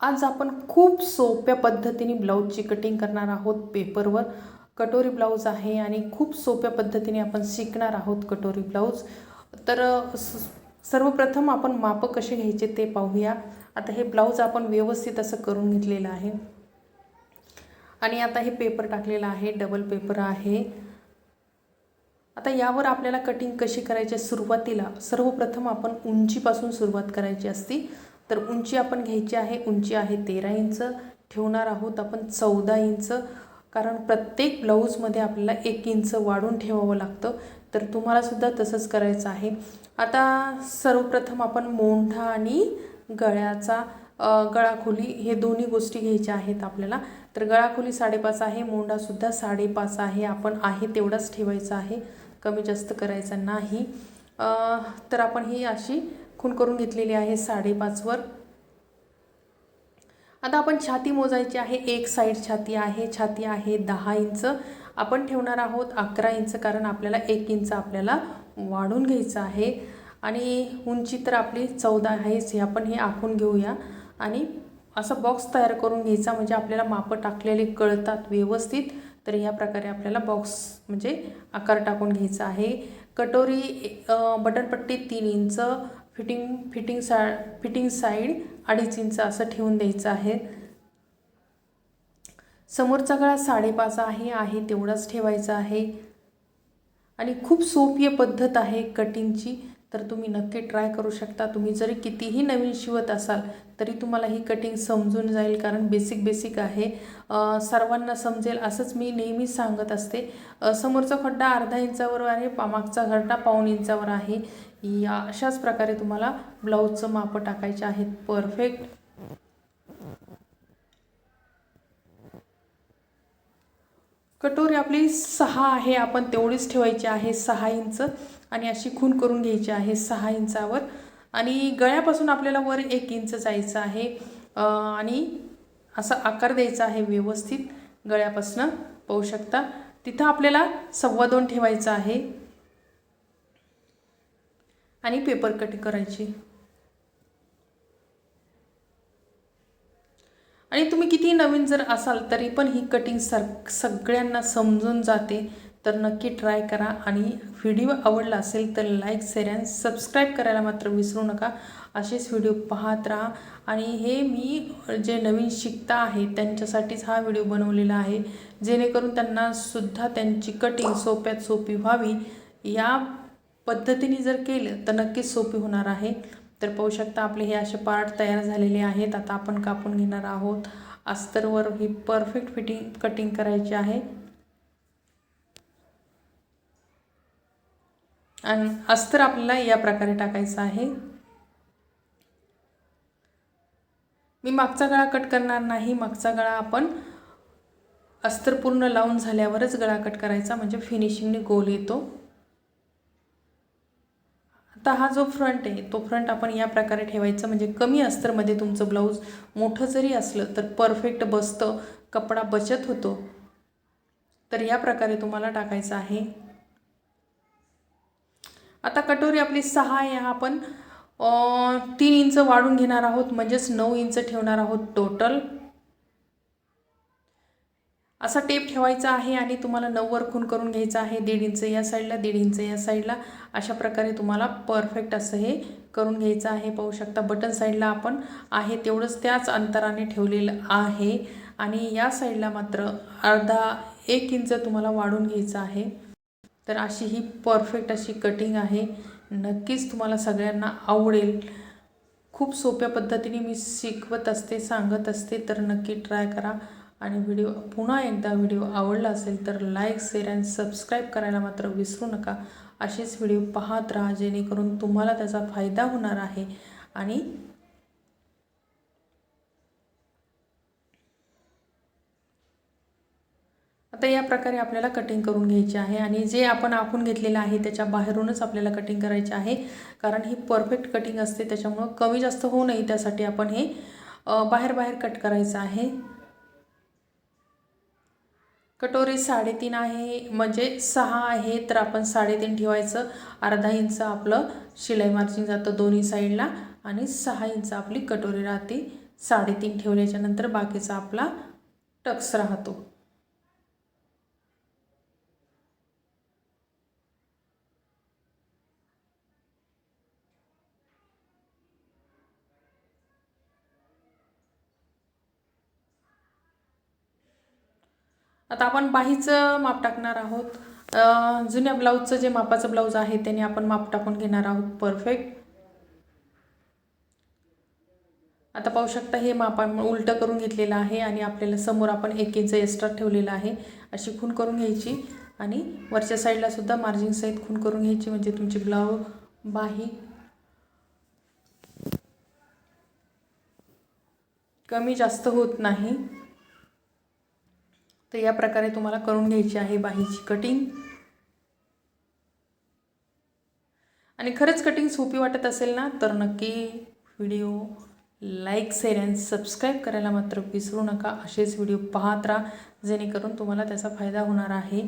आज आपण खूप सोप्या पद्धतीने ब्लाऊजची कटिंग करणार आहोत. पेपरवर कटोरी ब्लाऊज आहे आणि खूप सोप्या पद्धतीने आपण शिकणार आहोत कटोरी ब्लाऊज तर सर्वप्रथम आपण मापं कसे घ्यायचे ते पाहूया. आता हे ब्लाऊज आपण व्यवस्थित असं करून घेतलेलं आहे. आणि आता हे पेपर टाकलेलं आहे. डबल पेपर आहे. आता यावर आपल्याला कटिंग कशी करायची आहे? सुरुवातीला सर्वप्रथम आपण उंचीपासून सुरुवात करायची असती. तर उंची आपण घ्यायची आहे उंची आहे तेरा इंच. ठेवणार आहोत आपण चौदा इंच. कारण प्रत्येक ब्लाऊजमध्ये आपल्याला एक इंच वाढून ठेवावं लागतं. तर तुम्हालासुद्धा तसंच करायचं आहे. आता सर्वप्रथम आपण मोंढा आणि गळ्याचा गळाखोली हे दोन्ही गोष्टी घ्यायच्या आहेत आपल्याला. तर गळाखोली साडेपाच आहे मोंढासुद्धा साडेपाच आहे. आपण आहे तेवढाच ठेवायचा आहे. कमी जास्त करायचा नाही. तर आपण ही अशी खून करून घेतलेली आहे साडेपाचवर आता आपण छाती मोजायची आहे एक साईड छाती आहे छाती आहे दहा इंच. आपण ठेवणार आहोत अकरा इंच कारण आपल्याला एक इंच आपल्याला वाढून घ्यायचं आहे. आणि उंची तर आपली चौदा आहेच हे आपण हे आखून घेऊया. आणि असा बॉक्स तयार करून घ्यायचा म्हणजे आपल्याला मापं टाकलेले कळतात व्यवस्थित तर या प्रकारे आपल्याला बॉक्स म्हणजे आकार टाकून घ्यायचा आहे. कटोरी बटनपट्टी तीन इंच फिटिंग फिटिंग सा फिटिंग साईड अडीच इंच असं ठेवून द्यायचं आहे. समोरचा गळा साडेपाच आहे आहे तेवढाच ठेवायचा आहे. आणि खूप सोपी पद्धत आहे कटिंगची तर तुम्ही नक्की ट्राय करू शकता. तुम्ही जरी कितीही नवीन शिवत असाल तरी तुम्हाला ही कटिंग समजून जाईल कारण बेसिक बेसिक आहे. सर्वांना समजेल असंच मी नेहमी सांगत असते. समोरचा खड्डा अर्धा इंचावर आहे मागचा खड्डा पाऊण इंचावर आहे. या अशाच प्रकारे तुम्हाला ब्लाऊजचं मापं टाकायचे आहेत. परफेक्ट कटोरी आपली सहा आहे आपण तेवढीच ठेवायची आहे सहा इंच आणि अशी खून करून घ्यायची आहे सहा इंचावर. आणि गळ्यापासून आपल्याला वर एक इंच जायचं आहे. आणि असा आकार द्यायचा आहे व्यवस्थित गळ्यापासून पाहू शकता. तिथं आपल्याला सव्वा दोन ठेवायचं आहे. आणि पेपर कट करायची. आणि तुम्ही किती नवीन जर असाल तरी पण ही कटिंग सर सगळ्यांना समजून जाते. तर नक्की ट्राय करा. आणि व्हिडिओ आवडला असेल तर लाईक शेअर अँड सबस्क्राईब करायला मात्र विसरू नका. असेच व्हिडिओ पाहत राहा. आणि हे मी जे नवीन शिकता आहे त्यांच्यासाठीच हा व्हिडिओ बनवलेला आहे. जेणेकरून त्यांनासुद्धा त्यांची कटिंग सोप्यात सोपी व्हावी. या पद्धतीने जर केलं तर नक्कीच सोपी होणार आहे. तर पाहू शकता आपले हे असे पार्ट तयार झालेले आहेत. आता आपण कापून घेणार आहोत. अस्तरवर ही परफेक्ट फिटिंग कटिंग करायची आहे. आणि अस्तर आपल्याला या प्रकारे टाकायचं आहे. मी मागचा गळा कट करणार नाही. मागचा गळा आपण अस्तर पूर्ण लावून झाल्यावरच गळा कट करायचा. म्हणजे फिनिशिंगने गोल येतो. आता हा जो फ्रंट आहे तो फ्रंट आपण या प्रकारे ठेवायचा म्हणजे कमी अस्तरमध्ये तुमचं ब्लाऊज मोठं जरी असलं तर परफेक्ट बसतं कपडा बचत होतो. तर या प्रकारे तुम्हाला टाकायचं आहे. आता कटोरी आपली सहा आहे हा आपण तीन इंच वाढून घेणार आहोत म्हणजेच नऊ इंच ठेवणार आहोत टोटल असा टेप ठेवायचा आहे आणि तुम्हाला नऊवर खून करून घ्यायचा आहे दीड इंच या साईडला दीड इंच या साईडला अशा प्रकारे तुम्हाला परफेक्ट असं हे करून घ्यायचं आहे. पाहू शकता बटन साईडला आपण आहे तेवढंच त्याच अंतराने ठेवलेलं आहे. आणि या साईडला मात्र अर्धा एक इंच तुम्हाला वाढून घ्यायचं आहे. तर अशी ही परफेक्ट अशी कटिंग आहे. नक्कीच तुम्हाला सगळ्यांना आवडेल. खूप सोप्या पद्धतीने मी शिकवत असते सांगत असते तर नक्की ट्राय करा. आणि व्हिडिओ पुन्हा एकदा व्हिडिओ आवडला असेल तर लाईक शेअर अँड सबस्क्राईब करायला मात्र विसरू नका. असेच व्हिडिओ पाहत राहा जेणेकरून तुम्हाला त्याचा फायदा होणार आहे. आणि आता या प्रकारे आपल्याला कटिंग करून घ्यायची आहे आणि जे आपण आखून घेतलेलं आहे त्याच्या बाहेरूनच आपल्याला कटिंग करायचे आहे. कारण ही परफेक्ट कटिंग असते त्याच्यामुळं कमी जास्त होऊ नये. त्यासाठी आपण हे बाहेर बाहेर कट करायचं आहे. कटोरी साडेतीन आहे म्हणजे सहा आहे तर आपण साडेतीन ठेवायचं. अर्धा इंच आपलं शिलाई मार्जिन जातं दोन्ही साईडला आणि सहा इंच आपली कटोरी राहते. साडेतीन ठेवल्याच्यानंतर बाकीचा आपला टक्स राहतो. आता आपण बाहीचं माप टाकणार आहोत. जुन्या ब्लाऊजचं जे मापाचं ब्लाऊज आहे त्याने आपण माप टाकून घेणार आहोत. परफेक्ट आता पाहू शकता हे माप आपण उलटं करून घेतलेलं आहे आणि आपल्याला समोर आपण एक इंच एक्स्ट्रा ठेवलेलं आहे. अशी खून करून घ्यायची आणि वरच्या साईडला सुद्धा मार्जिन सहित खून करून घ्यायची म्हणजे तुमची ब्लाऊज बाही कमी जास्त होत नाही. तर या प्रकारे तुम्हाला करून घ्यायची आहे बाहीची कटिंग आणि खरंच कटिंग सोपी वाटत असेल ना तर नक्की video like share and subscribe करायला मात्र विसरू नका. असेच व्हिडिओ पाहत राहा जेणेकरून तुम्हाला त्याचा फायदा होणार आहे.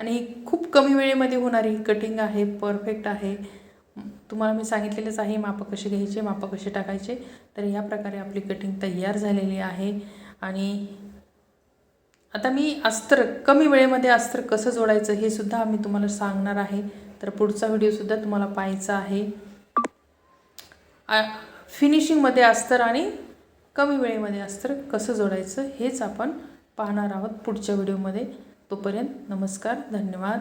आणि ही खूप कमी वेळेमध्ये होणारी कटिंग आहे परफेक्ट आहे. तुम्हाला मी सांगितलेलंच आहे मापं कसे घ्यायचे मापं कसे टाकायचे. तर ह्या प्रकारे आपली कटिंग तयार झालेली आहे. आणि आता मी अस्त्र कमी वेळेमध्ये अस्त्र कसं जोडायचं हे सुद्धा आम्ही तुम्हाला सांगणार आहे. तर पुढचा व्हिडिओसुद्धा तुम्हाला पाहायचा आहे. फिनिशिंगमध्ये अस्तर आणि कमी वेळेमध्ये अस्तर कसं जोडायचं हेच आपण पाहणार आहोत पुढच्या व्हिडिओमध्ये तोपर्यंत नमस्कार धन्यवाद.